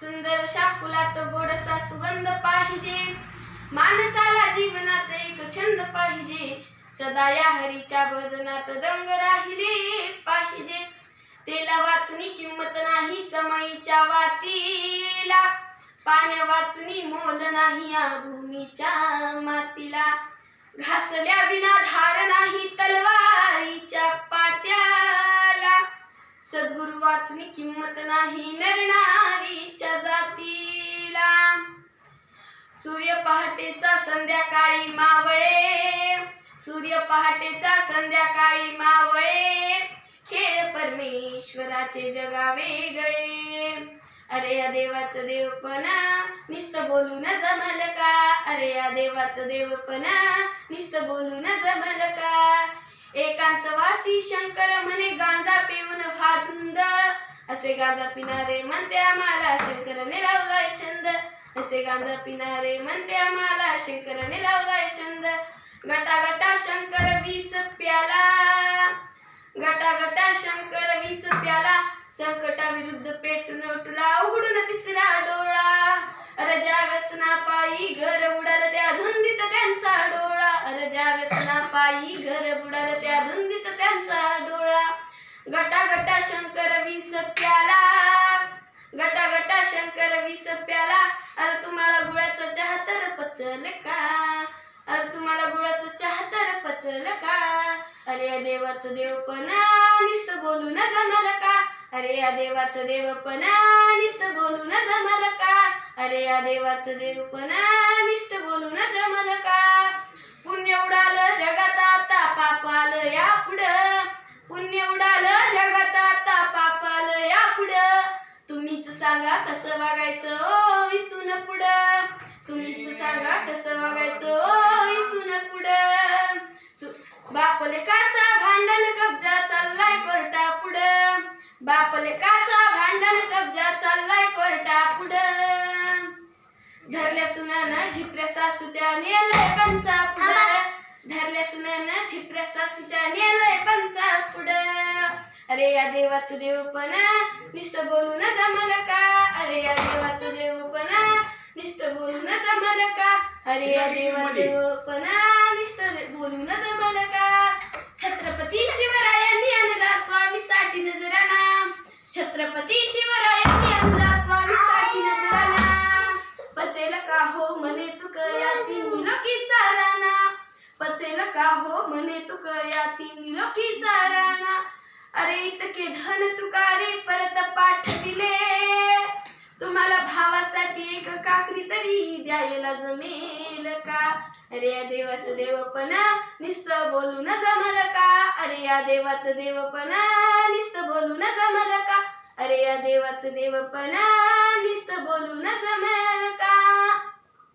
सुंदरशा फुलात गोडसा सुगंध पाहिजे. माणसाला जीवनात एक छंद पाहिजे. सदा या हरीच्या भजनात दंग राहिले पाहिजे. तेला वाचनी किंमत नाही समईच्या वातीला. पाण्या वाचनी मोल नाही या भूमीच्या मातीला. घासल्या विना नाही नरणारीच्या जातीला. सूर्य पहाटेचा संध्याकाळी मावळे. सूर्य पहाटेचा संध्याकाळी मावळे. खेळ परमेश्वराचे जगा वेगळे अरे या देवाचं देवपण निस्त बोलून जमल का? अरे या देवाचं देवपण निस्त बोलून जमल का? एकांतवासी शंकर म्हणे गांजा पिऊन भाजुंद असे गांजा पिणारे म्हणते आम्हाला शंकरने लावलाय छंद. असे गांजा पिणारे म्हणते आम्हाला शंकरने लावलाय छंद. गटा गटा शंकर वीस प्याला. गटा गटा शंकर वीस प्याला. संकटाविरुद्ध पेटून उठला उघडून तिसरा डोळा. रजा व्यसना पायी घर बुडाल त्या धुंदीत त्यांचा डोळा. रजा व्यसना पायी घर बुडाल त्या गटा गटा शंकर विस प्याला. अरे तुम्हाला गुळाचा चहा तर पचल का? अरे तुम्हाला गुळाचा चहा तर पचल का? अरे या देवाचं देवपणा निस्त बोलून जमल का? अरे या देवाचं देवपणा निस्त बोलून जमल का? अरे या देवाचं देवपणा निस्त बोलू न जमल का? सांगा कसं वागायचं? ओ इथून पुढं. तुम्हीच सांगा कसं वागायचं? ओ इथून पुढं. तु- बापले काचा भांडण कब्जा चाललाय कोर्टा पुढं. बापले काचा भांडण कब्जा चाललाय कोर्टा पुढं. धरल्या सुनानं झिपऱ्या सासूच्या नेलय पंचा पुढं धरल्या सुनानं झिपऱ्या सासूच्या नेलय पंचा पुढं अरे या देवाचं देवपण निस्त बोलून जमल का? अरे या देवाचं देवपण निस्त बोलून जमल का? अरे या देवाचं देवपण निस्त बोलून जमल का? छत्रपती शिवरायांनी आणला स्वामीसाठी नजराना. छत्रपती शिवरायांनी आणला स्वामीसाठी नजराना. पचेल का हो म्हणे तू कयाती मिलोकीचा राणा? पचेल का हो म्हणे तू कयाती मिलोकीचा राणा? अरे इतके धन तुकारे परत पाठविले. तुम्हाला भावासाठी एक काकरी तरी द्यायला जमेल का? अरे या देवाचं देवपणा निस्त बोलून जमल का? अरे या देवाचं देवपणा निस्त बोलून जमल का? अरे या देवाचं देवपणा निस्त बोलून जमल का?